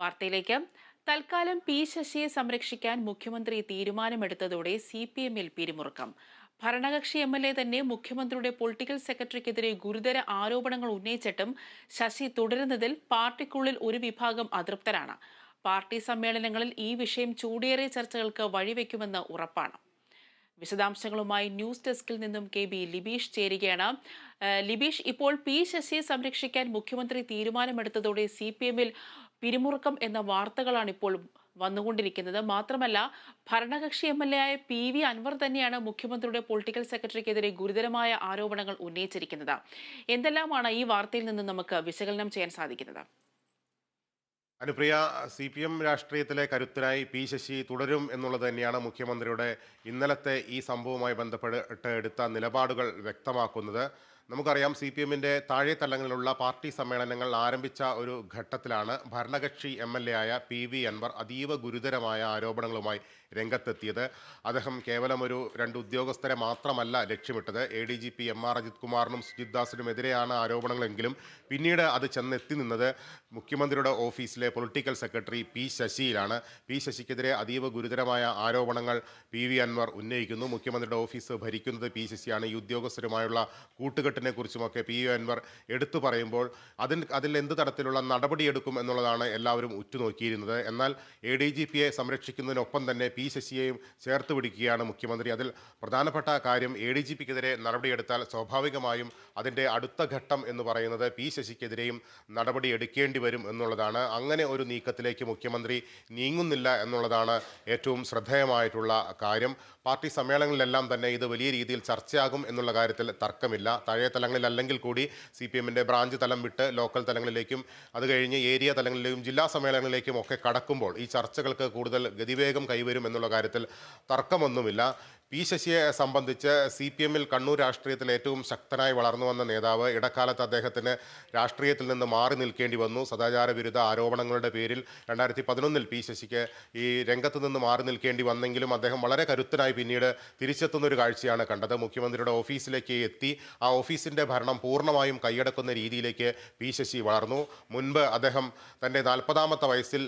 വാർത്തയിലേക്ക്. തൽക്കാലം പി ശശിയെ സംരക്ഷിക്കാൻ മുഖ്യമന്ത്രി തീരുമാനമെടുത്തതോടെ സി പി എമ്മിൽ പിരിമുറുക്കം. ഭരണകക്ഷി എം എൽ എ തന്നെ മുഖ്യമന്ത്രിയുടെ പൊളിറ്റിക്കൽ സെക്രട്ടറിക്കെതിരെ ഗുരുതര ആരോപണങ്ങൾ ഉന്നയിച്ചിട്ടും ശശി തുടരുന്നതിൽ പാർട്ടിക്കുള്ളിൽ ഒരു വിഭാഗം അതൃപ്തരാണ്. പാർട്ടി സമ്മേളനങ്ങളിൽ ഈ വിഷയം ചൂടേറിയ ചർച്ചകൾക്ക് വഴിവെക്കുമെന്ന് ഉറപ്പാണ്. വിശദാംശങ്ങളുമായി ന്യൂസ് ഡെസ്കിൽ നിന്നും കെ ബി ലിബീഷ് ചേരുകയാണ്. ലിബീഷ് ഇപ്പോൾ പി ശശിയെ സംരക്ഷിക്കാൻ മുഖ്യമന്ത്രി തീരുമാനമെടുത്തതോടെ സി പി എമ്മിൽ പിരിമുറുക്കം എന്ന വാർത്തകളാണ് ഇപ്പോൾ വന്നുകൊണ്ടിരിക്കുന്നത്. മാത്രമല്ല ഭരണകക്ഷി എം എൽ എ ആയ പി വി അൻവർ തന്നെയാണ് മുഖ്യമന്ത്രിയുടെ പൊളിറ്റിക്കൽ സെക്രട്ടറിക്കെതിരെ ഗുരുതരമായ ആരോപണങ്ങൾ ഉന്നയിച്ചിരിക്കുന്നത്. എന്തെല്ലാമാണ് ഈ വാർത്തയിൽ നിന്ന് നമുക്ക് വിശകലനം ചെയ്യാൻ സാധിക്കുന്നത്? അനുപ്രിയ സി പി എം രാഷ്ട്രീയത്തിലെ കരുത്തനായി പി ശശി തുടരും എന്നുള്ളത് തന്നെയാണ് മുഖ്യമന്ത്രിയുടെ ഇന്നലത്തെ ഈ സംഭവവുമായി ബന്ധപ്പെട്ട് എടുത്ത നിലപാടുകൾ വ്യക്തമാക്കുന്നത്. നമുക്കറിയാം സി പി എമ്മിന്റെ താഴെ തലങ്ങളിലുള്ള പാർട്ടി സമ്മേളനങ്ങൾ ആരംഭിച്ച ഒരു ഘട്ടത്തിലാണ് ഭരണകക്ഷി എം എൽ എ ആയ പി വി അൻവർ അതീവ ഗുരുതരമായ ആരോപണങ്ങളുമായി രംഗത്തെത്തിയത്. അദ്ദേഹം കേവലം ഒരു രണ്ട് ഉദ്യോഗസ്ഥരെ മാത്രമല്ല ലക്ഷ്യമിട്ടത്. A D G P M R Ajith കുമാറിനും Sujith ദാസിനുമെതിരെയാണ് ആരോപണങ്ങളെങ്കിലും പിന്നീട് അത് ചെന്നെത്തി നിന്നത് മുഖ്യമന്ത്രിയുടെ ഓഫീസിലെ പൊളിറ്റിക്കൽ സെക്രട്ടറി പി ശശിയിലാണ്. പി ശശിക്കെതിരെ അതീവ ഗുരുതരമായ ആരോപണങ്ങൾ പി വി അൻവർ ഉന്നയിക്കുന്നു. മുഖ്യമന്ത്രിയുടെ ഓഫീസ് ഭരിക്കുന്നത് പി ശശിയാണ്. ഈ ഉദ്യോഗസ്ഥരുമായുള്ള കൂട്ടുകെട്ടിനെ കുറിച്ചുമൊക്കെ പി. യു അൻവർ എടുത്തു പറയുമ്പോൾ അതിന് അതിൽ എന്ത് തരത്തിലുള്ള നടപടിയെടുക്കും എന്നുള്ളതാണ് എല്ലാവരും ഉറ്റുനോക്കിയിരുന്നത്. എന്നാൽ എ ഡി ജി പിയെ സംരക്ഷിക്കുന്നതിനൊപ്പം തന്നെ പി ശശിയെയും ചേർത്ത് പിടിക്കുകയാണ് മുഖ്യമന്ത്രി. അതിൽ പ്രധാനപ്പെട്ട കാര്യം എ ഡി ജി പിക്കെതിരെ നടപടിയെടുത്താൽ സ്വാഭാവികമായും അതിന്റെ അടുത്ത ഘട്ടം എന്ന് പറയുന്നത് പി ശശിക്കെതിരെയും നടപടി എടുക്കേണ്ടി വരും എന്നുള്ളതാണ്. അങ്ങനെ ഒരു നീക്കത്തിലേക്ക് മുഖ്യമന്ത്രി നീങ്ങുന്നില്ല എന്നുള്ളതാണ് ഏറ്റവും ശ്രദ്ധേയമായിട്ടുള്ള കാര്യം. പാർട്ടി സമ്മേളനങ്ങളിലെല്ലാം തന്നെ ഇത് വലിയ രീതിയിൽ ചർച്ചയാകും എന്നുള്ള കാര്യത്തിൽ തർക്കമില്ല. താഴെ തലങ്ങളിൽ അല്ലെങ്കിൽ കൂടി സി പി എമ്മിന്റെ ബ്രാഞ്ച് തലം വിട്ട് ലോക്കൽ തലങ്ങളിലേക്കും അത് കഴിഞ്ഞ് ഏരിയ തലങ്ങളിലേക്കും ജില്ലാ സമ്മേളനങ്ങളിലേക്കും ഒക്കെ കടക്കുമ്പോൾ ഈ ചർച്ചകൾക്ക് കൂടുതൽ ഗതിവേഗം കൈവരും എന്നുള്ള കാര്യത്തിൽ തർക്കമൊന്നുമില്ല. പി ശശിയെ സംബന്ധിച്ച് സി പി എമ്മിൽ കണ്ണൂർ രാഷ്ട്രീയത്തിൽ ഏറ്റവും ശക്തനായി വളർന്നു വന്ന നേതാവ് ഇടക്കാലത്ത് അദ്ദേഹത്തിന് രാഷ്ട്രീയത്തിൽ നിന്ന് മാറി നിൽക്കേണ്ടി വന്നു. സദാചാര വിരുദ്ധ ആരോപണങ്ങളുടെ പേരിൽ രണ്ടായിരത്തി പതിനൊന്നിൽ പി ശശിക്ക് ഈ രംഗത്ത് നിന്ന് മാറി നിൽക്കേണ്ടി വന്നെങ്കിലും അദ്ദേഹം വളരെ കരുത്തനായി പിന്നീട് തിരിച്ചെത്തുന്ന ഒരു കാഴ്ചയാണ് കണ്ടത്. മുഖ്യമന്ത്രിയുടെ ഓഫീസിലേക്ക് എത്തി ആ ഓഫീസിന്റെ ഭരണം പൂർണമായും കൈയടക്കുന്ന രീതിയിലേക്ക് പി ശശി വളർന്നു. മുൻപ് അദ്ദേഹം തന്റെ നാൽപ്പതാമത്തെ വയസ്സിൽ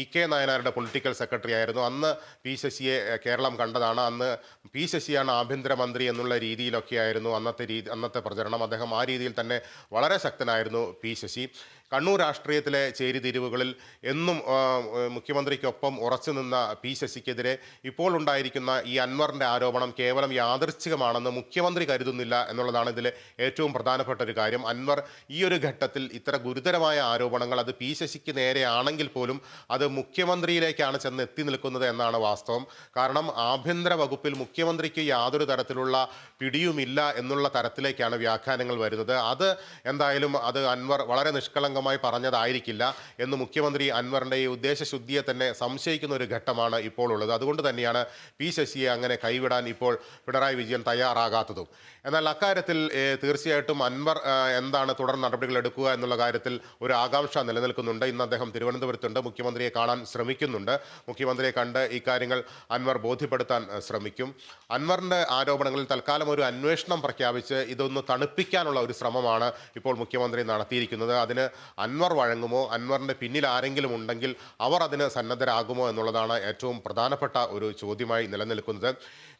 ഇ കെ നായനാരുടെ പൊളിറ്റിക്കൽ സെക്രട്ടറി ആയിരുന്നു. അന്ന് പി ശശിയെ കേരളം കണ്ടതാണ്. അന്ന് പി ശശിയാണ് ആഭ്യന്തരമന്ത്രി എന്നുള്ള രീതിയിലൊക്കെയായിരുന്നു അന്നത്തെ രീതി അന്നത്തെ പ്രചരണം. അദ്ദേഹം ആ രീതിയിൽ തന്നെ വളരെ ശക്തനായിരുന്നു പി ശശി. കണ്ണൂർ രാഷ്ട്രീയത്തിലെ ചേരിതിരിവുകളിൽ എന്നും മുഖ്യമന്ത്രിക്കൊപ്പം ഉറച്ചു നിന്ന പി ശശിക്കെതിരെ ഇപ്പോൾ ഉണ്ടായിരിക്കുന്ന ഈ അൻവറിന്റെ ആരോപണം കേവലം യാദൃച്ഛികമാണെന്ന് മുഖ്യമന്ത്രി കരുതുന്നില്ല എന്നുള്ളതാണ് ഇതിലെ ഏറ്റവും പ്രധാനപ്പെട്ട ഒരു കാര്യം. അൻവർ ഈ ഒരു ഘട്ടത്തിൽ ഇത്ര ഗുരുതരമായ ആരോപണങ്ങൾ അത് പി ശശിക്ക് നേരെയാണെങ്കിൽ പോലും അത് മുഖ്യമന്ത്രിയിലേക്കാണ് ചെന്ന് എത്തി നിൽക്കുന്നത് എന്നാണ് വാസ്തവം. കാരണം ആഭ്യന്തര വകുപ്പിൽ മുഖ്യമന്ത്രിക്ക് യാതൊരു തരത്തിലുള്ള പിടിയുമില്ല എന്നുള്ള തരത്തിലേക്കാണ് വ്യാഖ്യാനങ്ങൾ വരുന്നത്. അത് എന്തായാലും അത് അൻവർ വളരെ നിഷ്കളങ്കമായി പറഞ്ഞതായിരിക്കില്ല എന്ന് മുഖ്യമന്ത്രി അൻവറിന്റെ ഈ ഉദ്ദേശശുദ്ധിയെ തന്നെ സംശയിക്കുന്ന ഒരു ഘട്ടമാണ് ഇപ്പോൾ ഉള്ളത്. അതുകൊണ്ട് തന്നെയാണ് പി ശശിയെ അങ്ങനെ കൈവിടാൻ ഇപ്പോൾ പിണറായി വിജയൻ തയ്യാറാകാത്തതും. എന്നാൽ അക്കാര്യത്തിൽ തീർച്ചയായിട്ടും അൻവർ എന്താണ് തുടർ നടപടികൾ എടുക്കുക എന്നുള്ള കാര്യത്തിൽ ഒരു ആകാംക്ഷ നിലനിൽക്കുന്നുണ്ട്. ഇന്ന് അദ്ദേഹം തിരുവനന്തപുരത്തുണ്ട്. മുഖ്യമന്ത്രിയെ കാണാൻ ശ്രമിക്കുന്നുണ്ട്. മുഖ്യമന്ത്രിയെ കണ്ട് ഇക്കാര്യങ്ങൾ അൻവർ ബോധ്യപ്പെടുത്താൻ ശ്രമിക്കും. അൻവറിന്റെ ആരോപണങ്ങളിൽ തൽക്കാലം ഒരു അന്വേഷണം പ്രഖ്യാപിച്ച് ഇതൊന്ന് തണുപ്പിക്കാനുള്ള ഒരു ശ്രമമാണ് ഇപ്പോൾ മുഖ്യമന്ത്രി നടത്തിയിരിക്കുന്നത്. അതിന് അൻവർ വഴങ്ങുമോ? അൻവറിന്റെ പിന്നിൽ ആരെങ്കിലും ഉണ്ടെങ്കിൽ അവർ അതിന് സന്നദ്ധരാകുമോ എന്നുള്ളതാണ് ഏറ്റവും പ്രധാനപ്പെട്ട ഒരു ചോദ്യമായി നിലനിൽക്കുന്നത്.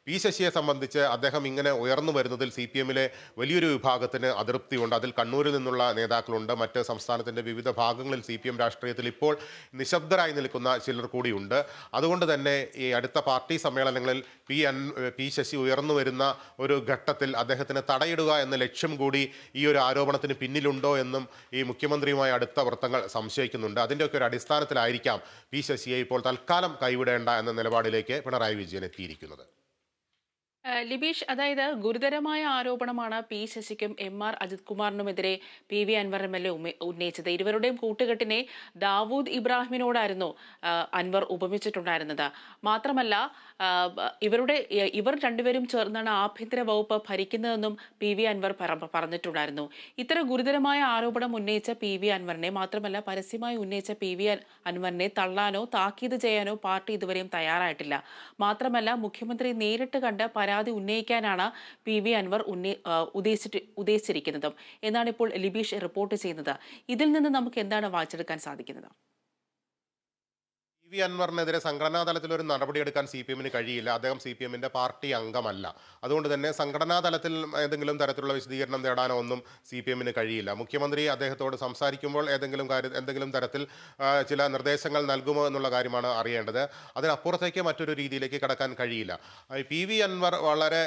പി ശശിയെ സംബന്ധിച്ച് അദ്ദേഹം ഇങ്ങനെ ഉയർന്നു വരുന്നതിൽ സി പി എമ്മിലെ വലിയൊരു വിഭാഗത്തിന് അതൃപ്തിയുണ്ട്. അതിൽ കണ്ണൂരിൽ നിന്നുള്ള നേതാക്കളുണ്ട്. മറ്റ് സംസ്ഥാനത്തിന്റെ വിവിധ ഭാഗങ്ങളിൽ സി രാഷ്ട്രീയത്തിൽ ഇപ്പോൾ നിശബ്ദരായി നിൽക്കുന്ന ചിലർ കൂടിയുണ്ട്. അതുകൊണ്ട് തന്നെ ഈ അടുത്ത പാർട്ടി സമ്മേളനങ്ങളിൽ പി അൻ പി ശശി ഉയർന്നു വരുന്ന ഒരു ഘട്ടത്തിൽ അദ്ദേഹത്തിന് തടയിടുക എന്ന ലക്ഷ്യം കൂടി ഈ ഒരു ആരോപണത്തിന് പിന്നിലുണ്ടോ എന്നും ഈ മുഖ്യമന്ത്രിയുമായി അടുത്ത വൃത്തങ്ങൾ സംശയിക്കുന്നുണ്ട്. അതിന്റെയൊക്കെ ഒരു അടിസ്ഥാനത്തിലായിരിക്കാം പി ശശിയെ ഇപ്പോൾ തൽക്കാലം കൈവിടേണ്ട എന്ന നിലപാടിലേക്ക് പിണറായി വിജയൻ എത്തിയിരിക്കുന്നത്. ലിബീഷ് അതായത് ഗുരുതരമായ ആരോപണമാണ് പി ശശിക്കും M R Ajith കുമാറിനുമെതിരെ P V Anvar M L A ഉന്നയിച്ചത്. ഇരുവരുടെയും കൂട്ടുകെട്ടിനെ ദാവൂദ് ഇബ്രാഹിമിനോടായിരുന്നു അൻവർ ഉപമിച്ചിട്ടുണ്ടായിരുന്നത്. മാത്രമല്ല ഇവരുടെ ഇവർ രണ്ടുപേരും ചേർന്നാണ് ആഭ്യന്തര വകുപ്പ് ഭരിക്കുന്നതെന്നും പി വി അൻവർ പറഞ്ഞിട്ടുണ്ടായിരുന്നു. ഇത്ര ഗുരുതരമായ ആരോപണം ഉന്നയിച്ച പി വി അൻവറിനെ മാത്രമല്ല പരസ്യമായി ഉന്നയിച്ച പി വി അൻവറിനെ തള്ളാനോ താക്കീത് ചെയ്യാനോ പാർട്ടി ഇതുവരെയും തയ്യാറായിട്ടില്ല. മാത്രമല്ല മുഖ്യമന്ത്രി നേരിട്ട് കണ്ട് പരാതി ഉന്നയിക്കാനാണ് പി വി അൻവർ ഉന്നയി ഉദ്ദേശിച്ചിരിക്കുന്നതും. എന്നാണ് ഇപ്പോൾ ലിബീഷ് റിപ്പോർട്ട് ചെയ്യുന്നത്. ഇതിൽ നിന്ന് നമുക്ക് എന്താണ് വായിച്ചെടുക്കാൻ സാധിക്കുന്നത്? വി അൻവറിനെതിരെ സംഘടനാ തലത്തിൽ ഒരു നടപടിയെടുക്കാൻ സി പി എമ്മിന് കഴിയില്ല. അദ്ദേഹം സി പി എമ്മിന്റെ പാർട്ടി അംഗമല്ല. അതുകൊണ്ട് തന്നെ സംഘടനാ തലത്തിൽ ഏതെങ്കിലും തരത്തിലുള്ള വിശദീകരണം തേടാനോ ഒന്നും സി പി എമ്മിന് കഴിയില്ല. മുഖ്യമന്ത്രി അദ്ദേഹത്തോട് സംസാരിക്കുമ്പോൾ ഏതെങ്കിലും കാര്യം എന്തെങ്കിലും തരത്തിൽ ചില നിർദ്ദേശങ്ങൾ നൽകുമോ എന്നുള്ള കാര്യമാണ് അറിയേണ്ടത്. അതിനപ്പുറത്തേക്ക് മറ്റൊരു രീതിയിലേക്ക് കടക്കാൻ കഴിയില്ല. പി വി അൻവർ വളരെ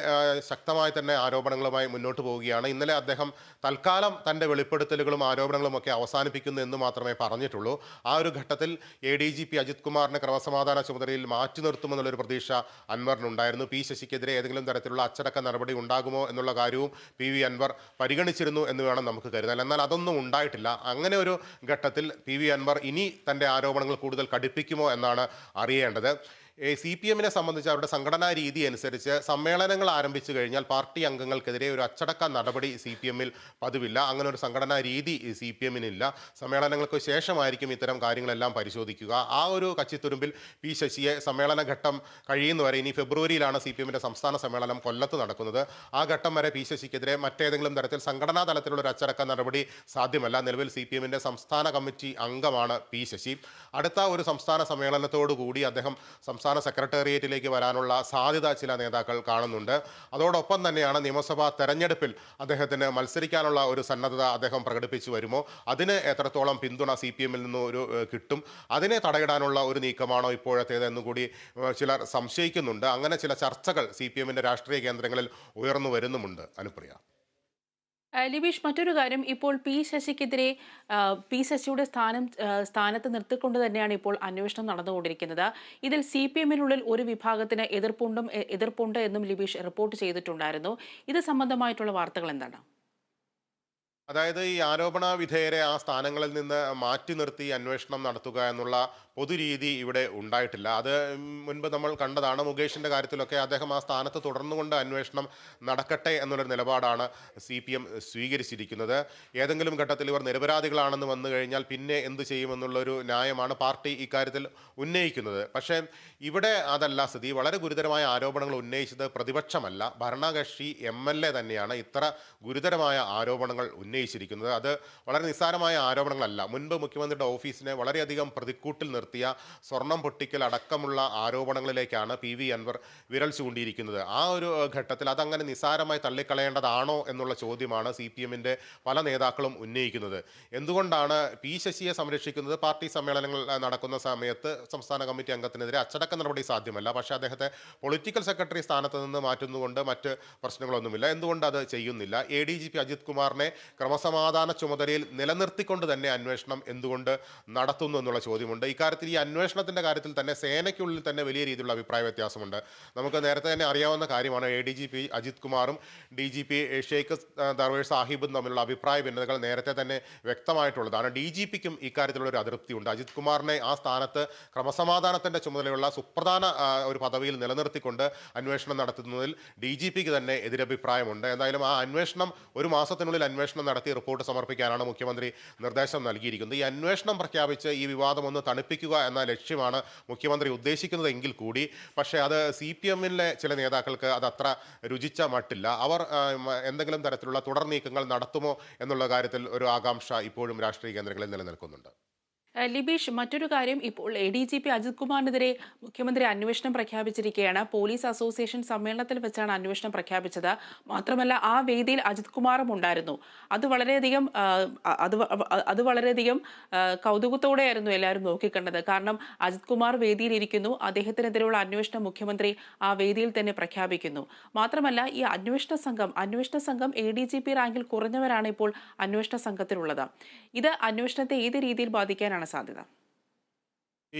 ശക്തമായി തന്നെ ആരോപണങ്ങളുമായി മുന്നോട്ട് പോവുകയാണ്. ഇന്നലെ അദ്ദേഹം തൽക്കാലം തന്റെ വെളിപ്പെടുത്തലുകളും ആരോപണങ്ങളും ഒക്കെ അവസാനിപ്പിക്കുന്നു എന്ന് മാത്രമേ പറഞ്ഞിട്ടുള്ളൂ. ആ ഒരു ഘട്ടത്തിൽ A D G P Ajith കുമാറിനെ ക്രമസമാധാന ചുമതലയിൽ മാറ്റി നിർത്തുമെന്നുള്ളൊരു പ്രതീക്ഷ അൻവറിനുണ്ടായിരുന്നു. പി ശശിക്കെതിരെ ഏതെങ്കിലും തരത്തിലുള്ള അച്ചടക്ക നടപടി ഉണ്ടാകുമോ എന്നുള്ള കാര്യവും പി വി അൻവർ പരിഗണിച്ചിരുന്നു എന്ന് വേണം നമുക്ക് കരുതാൻ. എന്നാൽ അതൊന്നും ഉണ്ടായിട്ടില്ല. അങ്ങനെ ഒരു ഘട്ടത്തിൽ പി വി അൻവർ ഇനി തന്റെ ആരോപണങ്ങൾ കൂടുതൽ കടുപ്പിക്കുമോ എന്നാണ് അറിയേണ്ടത്. സി പി എമ്മിനെ സംബന്ധിച്ച് അവരുടെ സംഘടനാ രീതി അനുസരിച്ച് സമ്മേളനങ്ങൾ ആരംഭിച്ചു കഴിഞ്ഞാൽ പാർട്ടി അംഗങ്ങൾക്കെതിരെ ഒരു അച്ചടക്ക നടപടി സി പി എമ്മിൽ പതിവില്ല. അങ്ങനെ ഒരു സംഘടനാ രീതി സി പി എമ്മിനില്ല. സമ്മേളനങ്ങൾക്ക് ശേഷമായിരിക്കും ഇത്തരം കാര്യങ്ങളെല്ലാം പരിശോധിക്കുക. ആ ഒരു കച്ചിത്തുരുമ്പിൽ പി ശശിയെ സമ്മേളനഘട്ടം കഴിയുന്നവരെ ഇനി ഫെബ്രുവരിയിലാണ് സി പി എമ്മിന്റെ സംസ്ഥാന സമ്മേളനം കൊല്ലത്ത് നടക്കുന്നത്. ആ ഘട്ടം വരെ പി ശശിക്കെതിരെ മറ്റേതെങ്കിലും തരത്തിൽ സംഘടനാ തലത്തിലുള്ള ഒരു അച്ചടക്ക നടപടി സാധ്യമല്ല. നിലവിൽ സി പി എമ്മിന്റെ സംസ്ഥാന കമ്മിറ്റി അംഗമാണ് പി ശശി. അടുത്ത ഒരു സംസ്ഥാന സമ്മേളനത്തോടുകൂടി അദ്ദേഹം സംസ്ഥാന സെക്രട്ടേറിയറ്റിലേക്ക് വരാനുള്ള സാധ്യത ചില നേതാക്കൾ കാണുന്നുണ്ട്. അതോടൊപ്പം തന്നെയാണ് നിയമസഭാ തെരഞ്ഞെടുപ്പിൽ അദ്ദേഹത്തിന് മത്സരിക്കാനുള്ള ഒരു സന്നദ്ധത അദ്ദേഹം പ്രകടിപ്പിച്ചു വരുമോ? അതിന് എത്രത്തോളം പിന്തുണ സി പി എമ്മിൽ നിന്ന് ഒരു കിട്ടും? അതിനെ തടയിടാനുള്ള ഒരു നീക്കമാണോ ഇപ്പോഴത്തേത് എന്നുകൂടി ചിലർ സംശയിക്കുന്നുണ്ട്. അങ്ങനെ ചില ചർച്ചകൾ സി പി എമ്മിന്റെ രാഷ്ട്രീയ കേന്ദ്രങ്ങളിൽ ഉയർന്നു വരുന്നുമുണ്ട്. അനുപ്രിയ. ലിബീഷ് മറ്റൊരു കാര്യം ഇപ്പോൾ പി ശശിക്കെതിരെ പി ശശിയുടെ സ്ഥാനം സ്ഥാനത്ത് നിർത്തിക്കൊണ്ട് തന്നെയാണ് ഇപ്പോൾ അന്വേഷണം നടന്നുകൊണ്ടിരിക്കുന്നത്. ഇതിൽ സി പി എമ്മിനുള്ളിൽ ഒരു വിഭാഗത്തിന് എതിർപ്പുണ്ടും എതിർപ്പുണ്ട് എന്നും ലിബീഷ് റിപ്പോർട്ട് ചെയ്തിട്ടുണ്ടായിരുന്നു. ഇത് സംബന്ധമായിട്ടുള്ള വാർത്തകൾ എന്താണ്? അതായത് ഈ ആരോപണ വിധേയരെ ആ സ്ഥാനങ്ങളിൽ നിന്ന് മാറ്റി നിർത്തി അന്വേഷണം നടത്തുക എന്നുള്ള പൊതുരീതി ഇവിടെ ഉണ്ടായിട്ടില്ല. അത് മുൻപ് നമ്മൾ കണ്ടതാണ്. മുകേഷിന്റെ കാര്യത്തിലൊക്കെ അദ്ദേഹം ആ സ്ഥാനത്ത് തുടർന്നുകൊണ്ട് അന്വേഷണം നടക്കട്ടെ എന്നുള്ളൊരു നിലപാടാണ് സി പി എം സ്വീകരിച്ചിരിക്കുന്നത്. ഏതെങ്കിലും ഘട്ടത്തിൽ ഇവർ നിരപരാധികളാണെന്ന് വന്നു കഴിഞ്ഞാൽ പിന്നെ എന്ത് ചെയ്യുമെന്നുള്ളൊരു ന്യായമാണ് പാർട്ടി ഇക്കാര്യത്തിൽ ഉന്നയിക്കുന്നത്. പക്ഷേ ഇവിടെ അതല്ല സ്ഥിതി. വളരെ ഗുരുതരമായ ആരോപണങ്ങൾ ഉന്നയിച്ചത് പ്രതിപക്ഷമല്ല. ഭരണകക്ഷി എം തന്നെയാണ്. ഇത്ര ഗുരുതരമായ ആരോപണങ്ങൾ ഉന്നയിച്ചിരിക്കുന്നത്. അത് വളരെ നിസ്സാരമായ ആരോപണങ്ങളല്ല. മുൻപ് മുഖ്യമന്ത്രിയുടെ ഓഫീസിനെ വളരെയധികം പ്രതിക്കൂട്ടിൽ നിർത്തിയ സ്വർണം പൊട്ടിക്കൽ അടക്കമുള്ള ആരോപണങ്ങളിലേക്കാണ് പി വി അൻവർ വിരൽ ചൂണ്ടിയിരിക്കുന്നത്. ആ ഒരു ഘട്ടത്തിൽ അതങ്ങനെ നിസ്സാരമായി തള്ളിക്കളയേണ്ടതാണോ എന്നുള്ള ചോദ്യമാണ് സി പി എമ്മിന്റെ പല നേതാക്കളും ഉന്നയിക്കുന്നത്. എന്തുകൊണ്ടാണ് പി ശശിയെ സംരക്ഷിക്കുന്നത്? പാർട്ടി സമ്മേളനങ്ങൾ നടക്കുന്ന സമയത്ത് സംസ്ഥാന കമ്മിറ്റി അംഗത്തിനെതിരെ അച്ചടക്ക നടപടി സാധ്യമല്ല. പക്ഷേ അദ്ദേഹത്തെ പൊളിറ്റിക്കൽ സെക്രട്ടറി സ്ഥാനത്ത് നിന്ന് മാറ്റുന്നതുകൊണ്ട് മറ്റ് പ്രശ്നങ്ങളൊന്നുമില്ല. എന്തുകൊണ്ട് അത് ചെയ്യുന്നില്ല? A D G P Ajith കുമാറിനെ ക്രമസമാധാന ചുമതലയിൽ നിലനിർത്തിക്കൊണ്ട് തന്നെ അന്വേഷണം എന്തുകൊണ്ട് നടത്തുന്നു എന്നുള്ള ചോദ്യമുണ്ട്. ഇക്കാര്യത്തിൽ ഈ അന്വേഷണത്തിന്റെ കാര്യത്തിൽ തന്നെ സേനയ്ക്കുള്ളിൽ തന്നെ വലിയ രീതിയിലുള്ള അഭിപ്രായ വ്യത്യാസമുണ്ട്. നമുക്ക് നേരത്തെ തന്നെ അറിയാവുന്ന കാര്യമാണ് A D G P Ajith കുമാറും D G P Sheikh Darvesh സാഹിബും തമ്മിലുള്ള അഭിപ്രായ ഭിന്നതകൾ നേരത്തെ തന്നെ വ്യക്തമായിട്ടുള്ളതാണ്. ഡി ജി പിക്കും ഇക്കാര്യത്തിലുള്ള ഒരു അതൃപ്തിയുണ്ട്. അജിത് കുമാറിനെ ആ സ്ഥാനത്ത് ക്രമസമാധാനത്തിന്റെ ചുമതലയുള്ള സുപ്രധാന ഒരു പദവിയിൽ നിലനിർത്തിക്കൊണ്ട് അന്വേഷണം നടത്തുന്നതിൽ ഡി ജി പിക്ക് തന്നെ എതിരഭിപ്രായമുണ്ട്. എന്തായാലും ആ അന്വേഷണം ഒരു മാസത്തിനുള്ളിൽ അന്വേഷണം നടത്തി റിപ്പോർട്ട് സമർപ്പിക്കാനാണ് മുഖ്യമന്ത്രി നിർദ്ദേശം നൽകിയിരിക്കുന്നത്. ഈ അന്വേഷണം പ്രഖ്യാപിച്ച് ഈ വിവാദം ഒന്ന് തണുപ്പിക്കുക എന്ന ലക്ഷ്യമാണ് മുഖ്യമന്ത്രി ഉദ്ദേശിക്കുന്നതെങ്കിൽ കൂടി. പക്ഷേ അത് സി പി എമ്മിലെ ചില നേതാക്കൾക്ക് അത് അത്ര രുചിച്ച മട്ടില്ല. അവർ എന്തെങ്കിലും തരത്തിലുള്ള തുടർ നീക്കങ്ങൾ നടത്തുമോ എന്നുള്ള കാര്യത്തിൽ ഒരു ആകാംക്ഷ ഇപ്പോഴും രാഷ്ട്രീയ കേന്ദ്രങ്ങളിൽ നിലനിൽക്കുന്നുണ്ട്. ലിബീഷ് മറ്റൊരു കാര്യം ഇപ്പോൾ A D G P Ajith കുമാറിനെതിരെ മുഖ്യമന്ത്രി അന്വേഷണം പ്രഖ്യാപിച്ചിരിക്കുകയാണ്. പോലീസ് അസോസിയേഷൻ സമ്മേളനത്തിൽ വെച്ചാണ് അന്വേഷണം പ്രഖ്യാപിച്ചത്. മാത്രമല്ല ആ വേദിയിൽ അജിത് കുമാറും ഉണ്ടായിരുന്നു. അത് വളരെയധികം അത് അത് വളരെയധികം കൗതുകത്തോടെയായിരുന്നു എല്ലാവരും നോക്കിക്കണ്ടത്. കാരണം അജിത് കുമാർ വേദിയിൽ ഇരിക്കുന്നു അദ്ദേഹത്തിനെതിരെയുള്ള അന്വേഷണം മുഖ്യമന്ത്രി ആ വേദിയിൽ തന്നെ പ്രഖ്യാപിക്കുന്നു. മാത്രമല്ല ഈ അന്വേഷണ സംഘം അന്വേഷണ സംഘം എ ഡി ജി പി റാങ്കിൽ കുറഞ്ഞവരാണ് ഇപ്പോൾ അന്വേഷണ സംഘത്തിലുള്ളത്. ഇത് അന്വേഷണത്തെ ഏത് രീതിയിൽ ബാധിക്കാനാണ് സാധ്യത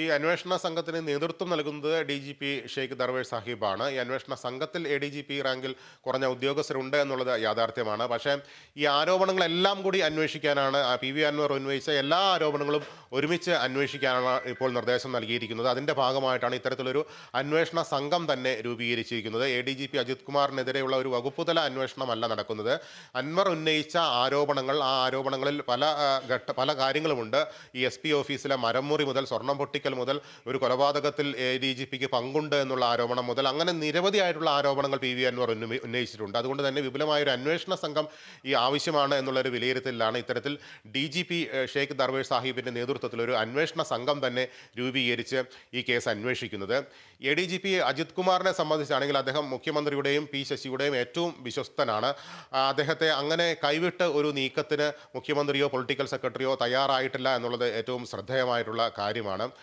ഈ അന്വേഷണ സംഘത്തിന് നേതൃത്വം നൽകുന്നത് D G P Sheikh Darvesh സാഹിബാണ്. ഈ അന്വേഷണ സംഘത്തിൽ എ ഡി ജി പി റാങ്കിൽ കുറഞ്ഞ ഉദ്യോഗസ്ഥരുണ്ട് എന്നുള്ളത് യാഥാർത്ഥ്യമാണ്. പക്ഷേ ഈ ആരോപണങ്ങളെല്ലാം കൂടി അന്വേഷിക്കാനാണ് പി വി അൻവർ ഉന്നയിച്ച എല്ലാ ആരോപണങ്ങളും ഒരുമിച്ച് അന്വേഷിക്കാനാണ് ഇപ്പോൾ നിർദ്ദേശം നൽകിയിരിക്കുന്നത്. അതിന്റെ ഭാഗമായിട്ടാണ് ഇത്തരത്തിലൊരു അന്വേഷണ സംഘം തന്നെ രൂപീകരിച്ചിരിക്കുന്നത്. A D G P Ajith കുമാറിനെതിരെയുള്ള ഒരു വകുപ്പുതല അന്വേഷണമല്ല നടക്കുന്നത്. അൻവർ ഉന്നയിച്ച ആരോപണങ്ങൾ ആ ആരോപണങ്ങളിൽ പല ഘട്ട പല കാര്യങ്ങളുമുണ്ട്. ഈ എസ് പി ഓഫീസിലെ മരംമുറി മുതൽ സ്വർണം പൊട്ടിക്കൽ പ്രവർത്തിക്കൽ മുതൽ ഒരു കൊലപാതകത്തിൽ ഡി ജി പിക്ക് പങ്കുണ്ട് എന്നുള്ള ആരോപണം മുതൽ അങ്ങനെ നിരവധിയായിട്ടുള്ള ആരോപണങ്ങൾ പി വി അൻവർ ഉന്നയി- ഉന്നയിച്ചിട്ടുണ്ട്. അതുകൊണ്ട് തന്നെ വിപുലമായ ഒരു അന്വേഷണ സംഘം ഈ ആവശ്യമാണ് എന്നുള്ളൊരു വിലയിരുത്തലിലാണ് ഇത്തരത്തിൽ D G P Sheikh Darvesh സാഹിബിന്റെ നേതൃത്വത്തിൽ ഒരു അന്വേഷണ സംഘം തന്നെ രൂപീകരിച്ച് ഈ കേസ് അന്വേഷിക്കുന്നത്. A D G P Ajith കുമാറിനെ സംബന്ധിച്ചാണെങ്കിൽ അദ്ദേഹം മുഖ്യമന്ത്രിയുടെയും പി ശശിയുടെയും ഏറ്റവും വിശ്വസ്തനാണ്. അദ്ദേഹത്തെ അങ്ങനെ കൈവിട്ട് ഒരു നീക്കത്തിന് മുഖ്യമന്ത്രിയോ പൊളിറ്റിക്കൽ സെക്രട്ടറിയോ തയ്യാറായിട്ടില്ല എന്നുള്ളത് ഏറ്റവും ശ്രദ്ധേയമായിട്ടുള്ള കാര്യമാണ്.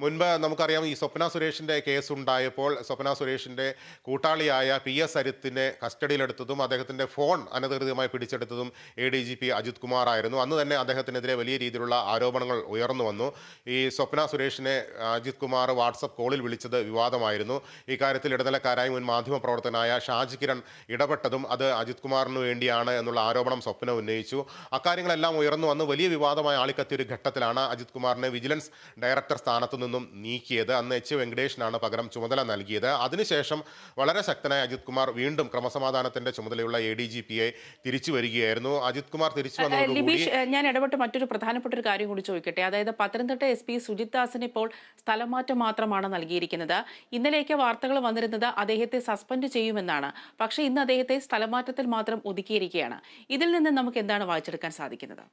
മുൻപ് നമുക്കറിയാം ഈ സ്വപ്ന സുരേഷിന്റെ കേസ് ഉണ്ടായപ്പോൾ സ്വപ്ന സുരേഷിന്റെ കൂട്ടാളിയായ പി എസ് അരിത്തിനെ കസ്റ്റഡിയിലെടുത്തതും അദ്ദേഹത്തിന്റെ ഫോൺ അനധികൃതമായി പിടിച്ചെടുത്തതും A D G P Ajith Kumar ആയിരുന്നു. അന്ന് തന്നെ അദ്ദേഹത്തിനെതിരെ വലിയ രീതിയിലുള്ള ആരോപണങ്ങൾ ഉയർന്നു വന്നു. ഈ സ്വപ്ന സുരേഷിനെ അജിത് കുമാർ വാട്സപ്പ് കോളിൽ വിളിച്ചത് വിവാദമായിരുന്നു. ഇക്കാര്യത്തിൽ ഇടനിലക്കാരായ മുൻ മാധ്യമ പ്രവർത്തകനായ ഷാജി കിരൺ ഇടപെട്ടതും അത് അജിത് കുമാറിന് വേണ്ടിയാണ് എന്നുള്ള ആരോപണം സ്വപ്ന ഉന്നയിച്ചു. അക്കാര്യങ്ങളെല്ലാം ഉയർന്നു വന്ന്. വലിയ വിവാദമായ ആളിക്കത്തിയ ഒരു ഘട്ടത്തിലാണ് അജിത് കുമാറിനെ വിജിലൻസ് ഡയറക്ടർ സ്ഥാനത്തു നീക്കിയത്. അന്ന് എച്ച്. വെങ്കടേഷിനാണ് പകരം ചുമതല നൽകിയത്. അതിനുശേഷം വളരെ ശക്തനായ അജിത് കുമാർ വീണ്ടും ക്രമസമാധാനത്തിന്റെ ചുമതലയുള്ള എ ഡി ജി പിയെ തിരിച്ചു വരികയായിരുന്നു. അജിത് കുമാർ തിരിച്ചു വന്നതോടുകൂടി ഞാൻ ഇടപെട്ട് മറ്റൊരു പ്രധാനപ്പെട്ട ഒരു കാര്യം കൂടി ചോദിക്കട്ടെ. അതായത് പത്തനംതിട്ട എസ് പി സുജിത് ദാസിന് ഇപ്പോൾ സ്ഥലമാറ്റം മാത്രമാണ് നൽകിയിരിക്കുന്നത്. ഇന്നലെയൊക്കെ വാർത്തകൾ വന്നിരുന്നത് അദ്ദേഹത്തെ സസ്പെൻഡ് ചെയ്യുമെന്നാണ്. പക്ഷേ ഇന്ന് അദ്ദേഹത്തെ സ്ഥലമാറ്റത്തിൽ മാത്രം ഒതുക്കിയിരിക്കുകയാണ്. ഇതിൽ നിന്ന് നമുക്ക് എന്താണ് വായിച്ചെടുക്കാൻ സാധിക്കുന്നത്?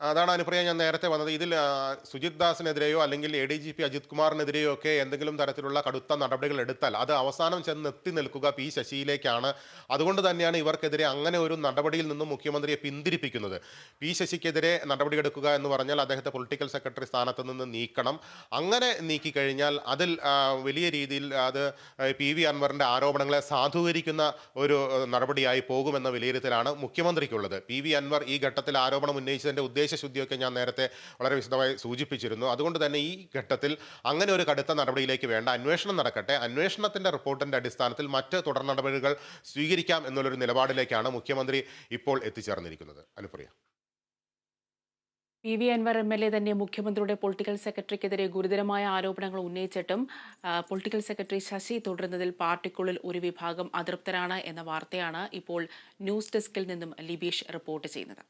അതാണ് അനുപ്രിയ ഞാൻ നേരത്തെ വന്നത് ഇതിൽ സുജിത് ദാസിനെതിരെയോ അല്ലെങ്കിൽ A D G P Ajith കുമാറിനെതിരെയോ ഒക്കെ എന്തെങ്കിലും തരത്തിലുള്ള കടുത്ത നടപടികൾ എടുത്താൽ അത് അവസാനം ചെന്ന് എത്തി നിൽക്കുക പി ശശിയിലേക്കാണ്. അതുകൊണ്ട് തന്നെയാണ് ഇവർക്കെതിരെ അങ്ങനെ ഒരു നടപടിയിൽ നിന്നും മുഖ്യമന്ത്രിയെ പിന്തിരിപ്പിക്കുന്നത്. പി ശശിക്കെതിരെ നടപടിയെടുക്കുക എന്ന് പറഞ്ഞാൽ അദ്ദേഹത്തെ പൊളിറ്റിക്കൽ സെക്രട്ടറി സ്ഥാനത്ത് നിന്ന് നീക്കണം. അങ്ങനെ നീക്കിക്കഴിഞ്ഞാൽ അതിൽ വലിയ രീതിയിൽ അത് പി വി അൻവറിന്റെ ആരോപണങ്ങളെ സാധൂകരിക്കുന്ന ഒരു നടപടിയായി പോകുമെന്ന വിലയിരുത്തലാണ് മുഖ്യമന്ത്രിക്കുള്ളത്. പി വി അൻവർ ഈ ഘട്ടത്തിൽ ആരോപണം ഉന്നയിച്ചതിന്റെ ഉദ്ദേശശുദ്ധിയൊക്കെ ഞാൻ നേരത്തെ വളരെ വിശദമായി സൂചിപ്പിച്ചിരുന്നു. അതുകൊണ്ട് തന്നെ ഈ ഘട്ടത്തിൽ അങ്ങനെ ഒരു കടുത്ത നടപടിയിലേക്ക് വേണ്ട അന്വേഷണം നടക്കട്ടെ അന്വേഷണത്തിന്റെ റിപ്പോർട്ടിന്റെ അടിസ്ഥാനത്തിൽ മറ്റ് തുടർ നടപടികൾ സ്വീകരിക്കാം എന്നുള്ളൊരു നിലപാടിലേക്കാണ് മുഖ്യമന്ത്രി ഇപ്പോൾ എത്തിച്ചേർന്നിരിക്കുന്നത്. Anupriya. P V Anvar M L A തന്നെ മുഖ്യമന്ത്രിയുടെ പൊളിറ്റിക്കൽ സെക്രട്ടറിക്കെതിരെ ഗുരുതരമായ ആരോപണങ്ങൾ ഉന്നയിച്ചിട്ടും പൊളിറ്റിക്കൽ സെക്രട്ടറി ശശി തുടരുന്നതിൽ പാർട്ടിക്കുള്ളിൽ ഒരു വിഭാഗം അതൃപ്തരാണ് എന്ന വാർത്തയാണ് ഇപ്പോൾ ന്യൂസ് ഡെസ്കിൽ നിന്നും ലിബീഷ് റിപ്പോർട്ട് ചെയ്യുന്നത്.